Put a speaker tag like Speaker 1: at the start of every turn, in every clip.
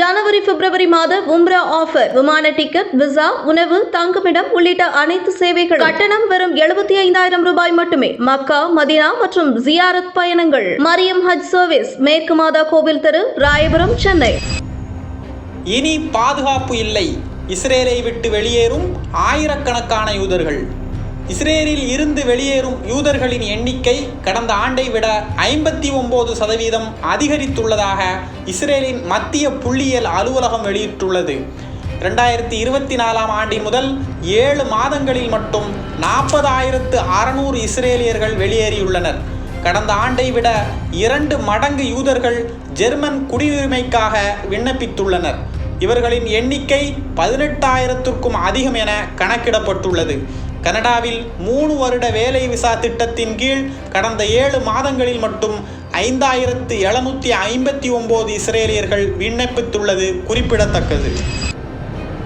Speaker 1: ஜனவரி பிப்ரவரி மாத உம்ரா ஆஃபர் விமான டிக்கெட் விசா உணவு தங்குமிடம் உள்ளிட்ட அனைத்து சேவைகள் கட்டணம் வெறும் எழுபத்தி ஐந்தாயிரம் ரூபாய் மட்டுமே. மக்கா மதினா மற்றும் ஜியாரத் பயணங்கள். மரியம் ஹஜ் சர்வீஸ் மேற்கு மாதா கோவில் தெரு ராயபுரம் சென்னை.
Speaker 2: இனி பாதுகாப்பு இல்லை. இஸ்ரேலை விட்டு வெளியேறும் ஆயிரக்கணக்கான யூதர்கள். இஸ்ரேலில் இருந்து வெளியேறும் யூதர்களின் எண்ணிக்கை கடந்த ஆண்டை விட ஐம்பத்தி ஒன்பது சதவீதம் அதிகரித்துள்ளதாக இஸ்ரேலின் மத்திய புள்ளியியல் அலுவலகம் வெளியிட்டுள்ளது. ரெண்டாயிரத்தி இருபத்தி நாலாம் ஆண்டு முதல் ஏழு மாதங்களில் மட்டும் நாற்பதாயிரத்து அறநூறு இஸ்ரேலியர்கள் வெளியேறியுள்ளனர். கடந்த ஆண்டை விட இரண்டு மடங்கு யூதர்கள் ஜெர்மன் குடியுரிமைக்காக விண்ணப்பித்துள்ளனர். இவர்களின் எண்ணிக்கை பதினெட்டாயிரத்திற்கும் அதிகம் என கணக்கிடப்பட்டுள்ளது. கனடாவில் மூணு வருட வேலை விசா திட்டத்தின் கீழ் கடந்த ஏழு மாதங்களில் மட்டும் ஐந்தாயிரத்து எழுநூற்றி ஐம்பத்தி ஒம்பது இஸ்ரேலியர்கள் விண்ணப்பித்துள்ளது குறிப்பிடத்தக்கது.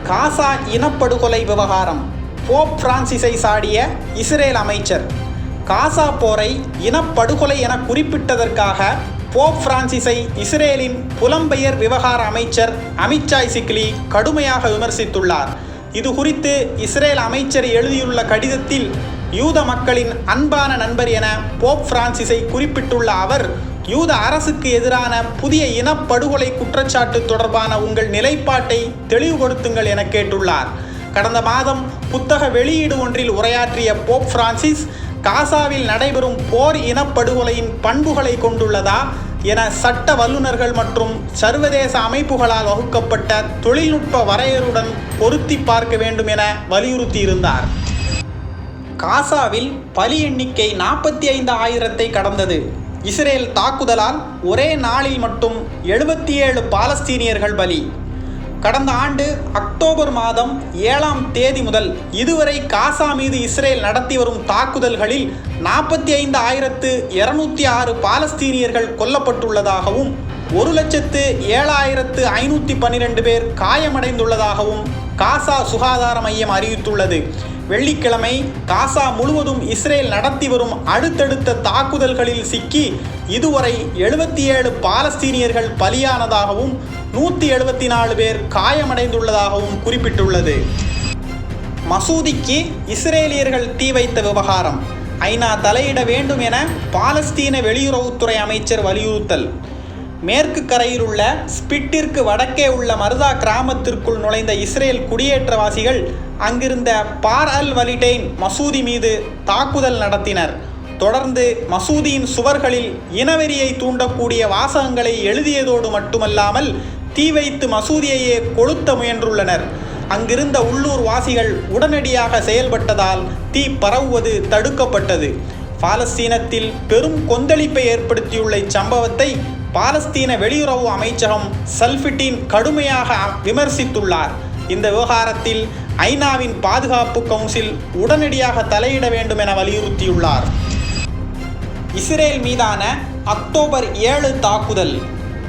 Speaker 2: காசா இனப்படுகொலை விவகாரம். போப் பிரான்சிஸை சாடிய இஸ்ரேல் அமைச்சர். காசா போரை இனப்படுகொலை என குறிப்பிட்டதற்காக போப் பிரான்சிஸை இஸ்ரேலின் புலம்பெயர் விவகார அமைச்சர் அமித்ஷாய் சிக்லி கடுமையாக விமர்சித்துள்ளார். இது குறித்து இஸ்ரேல் அமைச்சர் எழுதியுள்ள கடிதத்தில் யூத மக்களின் அன்பான நண்பர் என போப் பிரான்சிஸை குறிப்பிட்டுள்ள அவர் யூத அரசுக்கு எதிரான புதிய இனப்படுகொலை குற்றச்சாட்டு தொடர்பான உங்கள் நிலைப்பாட்டை தெளிவுபடுத்துங்கள் என கேட்டுள்ளார். கடந்த மாதம் புத்தக வெளியீடு ஒன்றில் உரையாற்றிய போப் பிரான்சிஸ் காசாவில் நடைபெறும் போர் இனப்படுகொலையின் பண்புகளை கொண்டுள்ளதா? என சட்ட வல்லுநர்கள் மற்றும் சர்வதேச அமைப்புகளால் வகுக்கப்பட்ட தொழில்நுட்ப வரையறுடன் பொருத்தி பார்க்க வேண்டும் என வலியுறுத்தியிருந்தார். காசாவில் பலி எண்ணிக்கை நாற்பத்தி ஐந்து ஆயிரத்தை கடந்தது. இஸ்ரேல் தாக்குதலால் ஒரே நாளில் மட்டும் எழுபத்தி ஏழு பாலஸ்தீனியர்கள் பலி. கடந்த ஆண்டு அக்டோபர் மாதம் ஏழாம் தேதி முதல் இதுவரை காசா மீது இஸ்ரேல் நடத்தி வரும் தாக்குதல்களில் நாற்பத்தி ஐந்து ஆயிரத்து இருநூத்தி ஆறு பாலஸ்தீனியர்கள் கொல்லப்பட்டுள்ளதாகவும் ஒரு லட்சத்து ஏழாயிரத்து ஐநூற்றி பன்னிரெண்டு பேர் காயமடைந்துள்ளதாகவும் காசா சுகாதார மையம் அறிவித்துள்ளது. வெள்ளிக்கிழமை காசா முழுவதும் இஸ்ரேல் நடத்தி வரும் அடுத்தடுத்த தாக்குதல்களில் சிக்கி இதுவரை எழுபத்தி ஏழு பாலஸ்தீனியர்கள் பலியானதாகவும் நூற்றி எழுபத்தி நாலு பேர் காயமடைந்துள்ளதாகவும் குறிப்பிட்டுள்ளது. மசூதிக்கு இஸ்ரேலியர்கள் தீ வைத்த விவகாரம். ஐநா தலையிட வேண்டும் என பாலஸ்தீன வெளியுறவுத்துறை அமைச்சர் வலியுறுத்தல். மேற்கு கரையில் உள்ள ஸ்பிட்டிற்கு வடக்கே உள்ள மருதா கிராமத்திற்குள் நுழைந்த இஸ்ரேல் குடியேற்றவாசிகள் அங்கிருந்த பார் அல் வலிடெயின் மசூதி மீது தாக்குதல் நடத்தினர். தொடர்ந்து மசூதியின் சுவர்களில் இனவெறியை தூண்டக்கூடிய வாசகங்களை எழுதியதோடு மட்டுமல்லாமல் தீ வைத்து மசூதியையே கொளுத்த முயன்றுள்ளனர். அங்கிருந்த உள்ளூர் வாசிகள் உடனடியாக செயல்பட்டதால் தீ பரவுவது தடுக்கப்பட்டது. பாலஸ்தீனத்தில் பெரும் கொந்தளிப்பை ஏற்படுத்தியுள்ள இச்சம்பவத்தை பாலஸ்தீன வெளியுறவு அமைச்சகம் சல்ஃபிட்டின் கடுமையாக விமர்சித்துள்ளார். இந்த விவகாரத்தில் ஐநாவின் பாதுகாப்பு கவுன்சில் உடனடியாக தலையிட வேண்டும் என வலியுறுத்தியுள்ளார். இஸ்ரேல் மீதான அக்டோபர் ஏழு தாக்குதல்.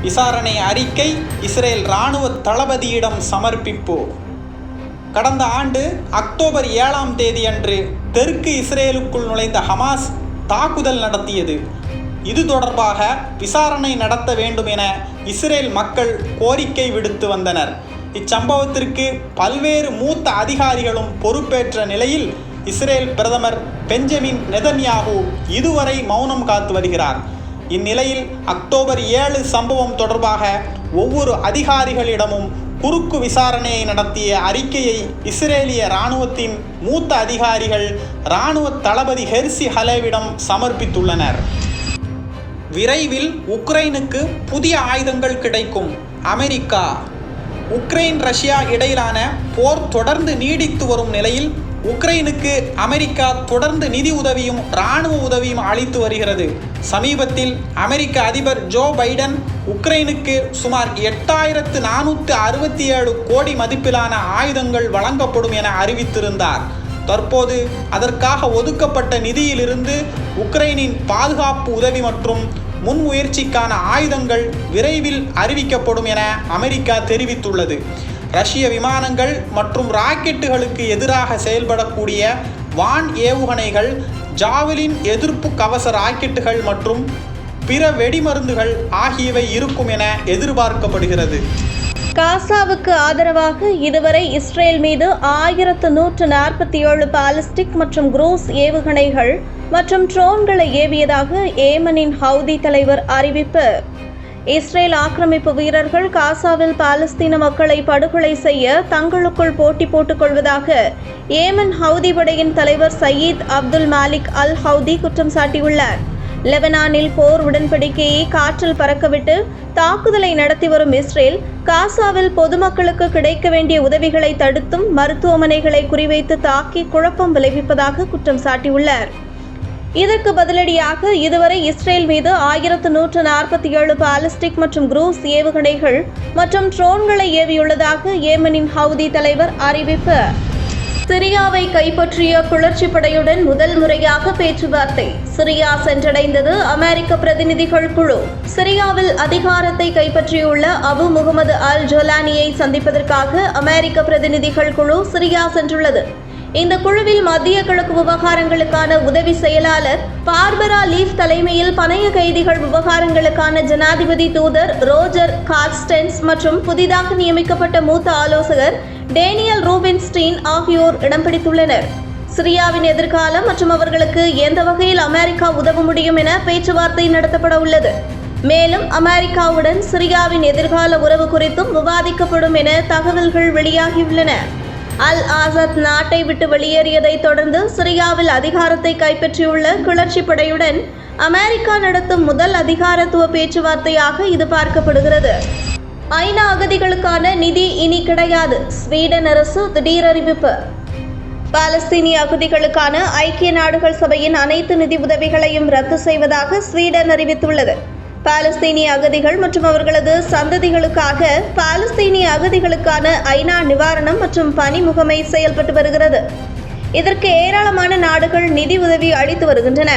Speaker 2: விசாரணை அறிக்கை இஸ்ரேல் இராணுவ தளபதியிடம் சமர்ப்பிப்பு. கடந்த ஆண்டு அக்டோபர் ஏழாம் தேதியன்று தெற்கு இஸ்ரேலுக்குள் நுழைந்த ஹமாஸ் தாக்குதல் நடத்தியது. இது தொடர்பாக விசாரணை நடத்த வேண்டும் என இஸ்ரேல் மக்கள் கோரிக்கை விடுத்து வந்தனர். இச்சம்பவத்திற்கு பல்வேறு மூத்த அதிகாரிகளும் பொறுப்பேற்ற நிலையில் இஸ்ரேல் பிரதமர் பெஞ்சமின் நெதன்யாகு இதுவரை மௌனம் காத்து வருகிறார். இந்நிலையில் அக்டோபர் ஏழு சம்பவம் தொடர்பாக ஒவ்வொரு அதிகாரிகளிடமும் குறுக்கு விசாரணையை நடத்திய அறிக்கையை இஸ்ரேலிய இராணுவத்தின் மூத்த அதிகாரிகள் இராணுவ தளபதி ஹெர்சி ஹலேவிடம் சமர்ப்பித்துள்ளனர். விரைவில் உக்ரைனுக்கு புதிய ஆயுதங்கள் கிடைக்கும். அமெரிக்கா. உக்ரைன் ரஷ்யா இடையிலான போர் தொடர்ந்து நீடித்து வரும் நிலையில் உக்ரைனுக்கு அமெரிக்கா தொடர்ந்து நிதி உதவியும் இராணுவ உதவியும் அளித்து வருகிறது. சமீபத்தில் அமெரிக்க அதிபர் ஜோ பைடன் உக்ரைனுக்கு சுமார் எட்டாயிரத்து நானூற்று அறுபத்தி ஏழு கோடி மதிப்பிலான ஆயுதங்கள் வழங்கப்படும் என அறிவித்திருந்தார். தற்போது அதற்காக ஒதுக்கப்பட்ட நிதியிலிருந்து உக்ரைனின் பாதுகாப்பு உதவி மற்றும் முன்முயற்சிக்கான ஆயுதங்கள் விரைவில் அறிவிக்கப்படும் என அமெரிக்கா தெரிவித்துள்ளது. ரஷ்ய விமானங்கள் மற்றும் ராக்கெட்டுகளுக்கு எதிராக செயல்படக்கூடிய வான் ஏவுகணைகள் ஜாவலின் எதிர்ப்பு கவச ராக்கெட்டுகள் மற்றும் பிற வெடிமருந்துகள் ஆகியவை இருக்கும் என எதிர்பார்க்கப்படுகிறது.
Speaker 1: காசாவுக்கு ஆதரவாக இதுவரை இஸ்ரேல் மீது ஆயிரத்து நூற்று நாற்பத்தி ஏழு பாலிஸ்டிக் மற்றும் குரூஸ் ஏவுகணைகள் மற்றும் ட்ரோன்களை ஏவியதாக ஏமனின் ஹவுதி தலைவர் அறிவிப்பு. இஸ்ரேல் ஆக்கிரமிப்பு வீரர்கள் காசாவில் பாலஸ்தீன மக்களை படுகொலை செய்ய தங்களுக்குள் போட்டி போட்டுக் கொள்வதாக ஏமன் ஹவுதி படையின் தலைவர் Sayyid Abdul Malik al Houthi குற்றம் சாட்டியுள்ளார். லெபனானில் போர் உடன்படிக்கையை காற்றில் பறக்கவிட்டு தாக்குதலை நடத்தி வரும் இஸ்ரேல் காசாவில் பொதுமக்களுக்கு கிடைக்க வேண்டிய உதவிகளை தடுத்தும் மருத்துவமனைகளை குறிவைத்து தாக்கி குழப்பம் விளைவிப்பதாக குற்றம் சாட்டியுள்ளார். இதற்கு பதிலடியாக இதுவரை இஸ்ரேல் மீது ஆயிரத்து நூற்று நாற்பத்தி ஏழு பாலிஸ்டிக் மற்றும் குரூஸ் ஏவுகணைகள் மற்றும் ட்ரோன்களை ஏவியுள்ளதாக ஏமனின் ஹவுதி தலைவர் அறிவிப்பு. சிரியாவை கைப்பற்றிய கிளர்ச்சி படையுடன் முதல் முறையாக பேச்சுவார்த்தை. சிரியா சென்றடைந்தது அமெரிக்க பிரதிநிதிகள் குழு. சிரியாவில் அதிகாரத்தை கைப்பற்றியுள்ள அபு முகமது அல் ஜோலானியை சந்திப்பதற்காக அமெரிக்க பிரதிநிதிகள் குழு சிரியா சென்றுள்ளது. இந்த குழுவில் மத்திய கிழக்கு விவகாரங்களுக்கான உதவி செயலாளர் பார்பரா லீஃப் தலைமையில் பணைய கைதிகள் விவகாரங்களுக்கான ஜனாதிபதி தூதர் ரோஜர் கார்ஸ்டென்ஸ் மற்றும் புதிதாக நியமிக்கப்பட்ட மூத்த ஆலோசகர் டேனியல் ரூபின்ஸ்டீன் ஆகியோர் இடம் பிடித்துள்ளனர். சிரியாவின் எதிர்காலம் மற்றும் அவர்களுக்கு எந்த வகையில் அமெரிக்கா உதவ முடியும் என பேச்சுவார்த்தை நடத்தப்பட உள்ளது. மேலும் அமெரிக்காவுடன் சிரியாவின் எதிர்கால உறவு குறித்தும் விவாதிக்கப்படும் என தகவல்கள் வெளியாகியுள்ளன. அல் ஆசாத் நாட்டை விட்டு வெளியேறியதை தொடர்ந்து சிரியாவில் அதிகாரத்தை கைப்பற்றியுள்ள கிளர்ச்சி படையுடன் அமெரிக்கா நடத்தும் முதல் அதிகாரத்துவ பேச்சுவார்த்தையாக இது பார்க்கப்படுகிறது. ஐநா அகதிகளுக்கான நிதி இனி கிடையாது. ஸ்வீடன் அரசு திடீர் அறிவிப்பு. பாலஸ்தீனிய அகதிகளுக்கான ஐக்கிய நாடுகள் சபையின் அனைத்து நிதி உதவிகளையும் ரத்து செய்வதாக ஸ்வீடன் அறிவித்துள்ளது. பாலஸ்தீனிய அகதிகள் மற்றும் அவர்களது சந்ததிகளுக்காக பாலஸ்தீனிய அகதிகளுக்கான ஐநா நிவாரணம் மற்றும் பணி முகமை செயல்பட்டு வருகிறது. இதற்கு ஏராளமான நாடுகள் நிதி உதவி அளித்து வருகின்றன.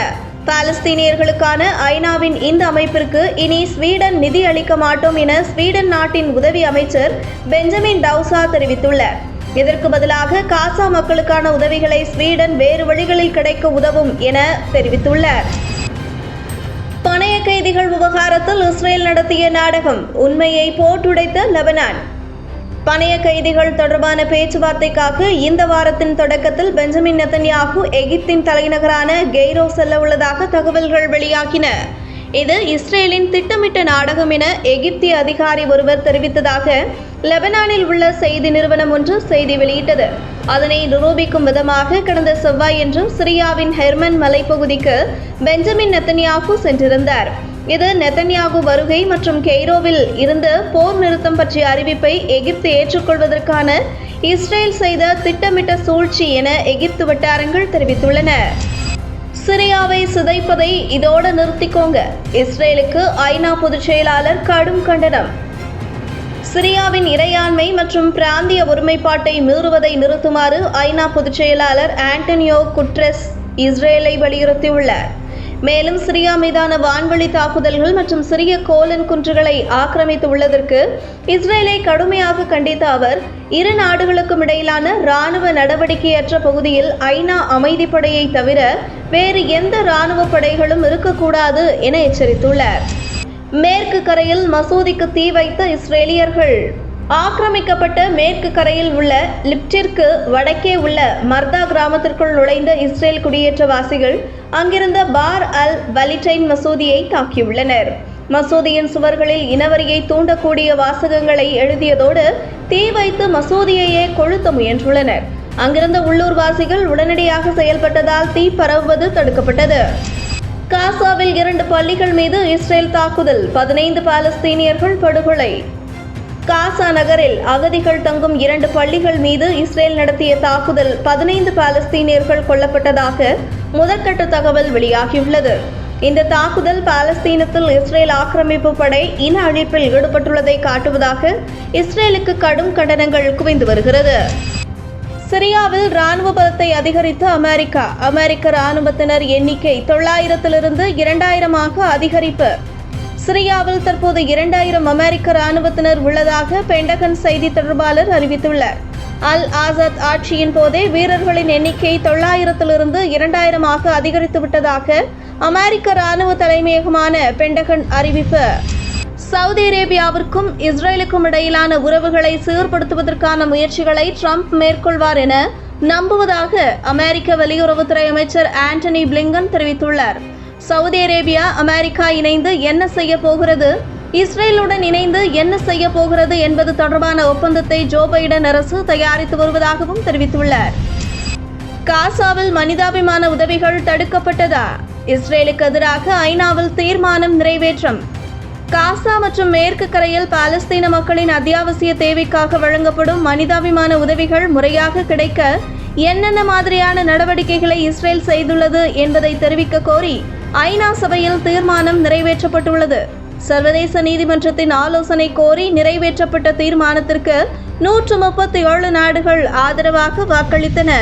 Speaker 1: பாலஸ்தீனியர்களுக்கான ஐநாவின் இந்த அமைப்பிற்கு இனி ஸ்வீடன் நிதி அளிக்க மாட்டோம் என ஸ்வீடன் நாட்டின் உதவி அமைச்சர் பெஞ்சமின் டவுசா தெரிவித்துள்ளார். இதற்கு பதிலாக காசா மக்களுக்கான உதவிகளை ஸ்வீடன் வேறு வழிகளில் கிடைக்க உதவும் என தெரிவித்துள்ளார். பணைய கைதிகள் விவகாரத்தில் இஸ்ரேல் நடத்திய நாடகம் உண்மையை போட்டுடைத்த லெபனான். பணைய கைதிகள் தொடர்பான பேச்சுவார்த்தைக்காக இந்த வாரத்தின் தொடக்கத்தில் பெஞ்சமின் நெத்தன்யாகு எகிப்தின் தலைநகரான கெய்ரோ செல்ல உள்ளதாக தகவல்கள் வெளியாகின. இது இஸ்ரேலின் திட்டமிட்ட நாடகம் என எகிப்திய அதிகாரி ஒருவர் தெரிவித்ததாக லெபனானில் உள்ள செய்தி நிறுவனம் ஒன்று செய்தி வெளியிட்டது. அதனை நிரூபிக்கும் விதமாக கடந்த செவ்வாயன்று சிரியாவின் ஹெர்மன் மலைப்பகுதிக்கு பெஞ்சமின் நெத்தன்யாகு சென்றிருந்தார். இது நெத்தன்யாகு வருகை மற்றும் கெய்ரோவில் இருந்து போர் நிறுத்தம் பற்றிய அறிவிப்பை எகிப்து ஏற்றுக்கொள்வதற்கான இஸ்ரேல் செய்த திட்டமிட்ட சூழ்ச்சி என எகிப்து வட்டாரங்கள் தெரிவித்துள்ளன. சிரியாவை சிதைப்பதை இதோடு நிறுத்திக்கோங்க. இஸ்ரேலுக்கு ஐநா பொதுச் செயலாளர் கடும் கண்டனம். சிரியாவின் இறையாண்மை மற்றும் பிராந்திய ஒருமைப்பாட்டை மீறுவதை நிறுத்துமாறு ஐநா பொதுச் செயலாளர் ஆண்டனியோ குட்ரெஸ் இஸ்ரேலை வலியுறுத்தியுள்ளார். மேலும் சிரியா மீதான வான்வழி தாக்குதல்கள் மற்றும் சிறிய கோலன் குன்றுகளை ஆக்கிரமித்து உள்ளதற்கு இஸ்ரேலை கடுமையாக கண்டித்த அவர் இரு நாடுகளுக்கும் இடையிலான இராணுவ நடவடிக்கையற்ற பகுதியில் ஐநா அமைதிப்படையை தவிர வேறு எந்த இராணுவ படைகளும் இருக்கக்கூடாது என எச்சரித்துள்ளார். மேற்கு கரையில் மசூதிக்கு தீ வைத்த இஸ்ரேலியர்கள். ஆக்கிரமிக்கப்பட்ட மேற்கு கரையில் உள்ள லிப்டிற்கு வடக்கே உள்ள மர்தா கிராமத்திற்குள் நுழைந்த இஸ்ரேல் குடியேற்றவாசிகள் அங்கிருந்த பார் அல் வலிடைன் மசூதியை தாக்கியுள்ளனர். மசூதியின் சுவர்களில் இனவரியை தூண்டக்கூடிய வாசகங்களை எழுதியதோடு தீ வைத்து மசூதியையே கொளுத்த முயன்றுள்ளனர். அங்கிருந்த உள்ளூர்வாசிகள் உடனடியாக செயல்பட்டதால் தீ பரவுவது தடுக்கப்பட்டது. காசாவில் இரண்டு பள்ளிகள் மீது இஸ்ரேல் தாக்குதல். பதினைந்து பாலஸ்தீனியர்கள் படுகொலை. காசா நகரில் அகதிகள் தங்கும் இரண்டு பள்ளிகள் மீது இஸ்ரேல் நடத்திய தாக்குதல் பதினைந்து பாலஸ்தீனியர்கள் கொல்லப்பட்டதாக முதற்கட்ட தகவல் வெளியாகியுள்ளது. இந்த தாக்குதல் பாலஸ்தீனத்தில் இஸ்ரேல் ஆக்கிரமிப்பு படை இன அழிப்பில் ஈடுபட்டுள்ளதை காட்டுவதாக இஸ்ரேலுக்கு கடும் கண்டனங்கள் குவிந்து வருகிறது. சிரியாவில் ராணுவ பலத்தை அதிகரித்த அமெரிக்கா. அமெரிக்க ராணுவத்தினர் எண்ணிக்கை தொள்ளாயிரத்திலிருந்து இரண்டாயிரமாக அதிகரிப்பு. சிரியாவில் தற்போது இரண்டாயிரம் அமெரிக்க ராணுவத்தினர் உள்ளதாக பென்டகன் செய்தி தொடர்பாளர் அறிவித்துள்ளார். அல் ஆசாத் ஆட்சியின் போதே வீரர்களின் எண்ணிக்கை தொள்ளாயிரத்திலிருந்து இரண்டாயிரமாக அதிகரித்து விட்டதாக அமெரிக்க ராணுவ தலைமையகமான பென்டகன் அறிவிப்பு. சவுதி அரேபியாவிற்கும் இஸ்ரேலுக்கும் இடையிலான உறவுகளை சீர்படுத்துவதற்கான முயற்சிகளை ட்ரம்ப் மேற்கொள்வார் என நம்புவதாக அமெரிக்க வெளியுறவுத்துறை அமைச்சர் ஆண்டனி பிளிங்கன் தெரிவித்துள்ளார். சவுதி அரேபியா அமெரிக்கா இணைந்து என்ன செய்ய போகிறது? இஸ்ரேலுடன் இணைந்து என்ன செய்ய போகிறது என்பது தொடர்பான ஒப்பந்தத்தை ஜோ பைடன் அரசு தயாரித்து வருவதாகவும் தெரிவித்துள்ளார். காசாவில் மனிதாபிமான உதவிகள் தடுக்கப்பட்டதா? இஸ்ரேலுக்கு எதிராக ஐநாவில் தீர்மானம் நிறைவேற்றம். காசா மற்றும் மேற்கு கரையில் பாலஸ்தீன மக்களின் அத்தியாவசிய தேவைக்காக வழங்கப்படும் மனிதாபிமான உதவிகள் முறையாக கிடைக்க என்னென்ன மாதிரியான நடவடிக்கைகளை இஸ்ரேல் செய்துள்ளது என்பதை தெரிவிக்க கோரி ஐநா சபையில் தீர்மானம் நிறைவேற்றப்பட்டுள்ளது. சர்வதேச நீதிமன்றத்தின் ஆலோசனை கோரி நிறைவேற்றப்பட்ட தீர்மானத்திற்கு நூற்று முப்பத்தி ஏழு நாடுகள் ஆதரவாக வாக்களித்தன.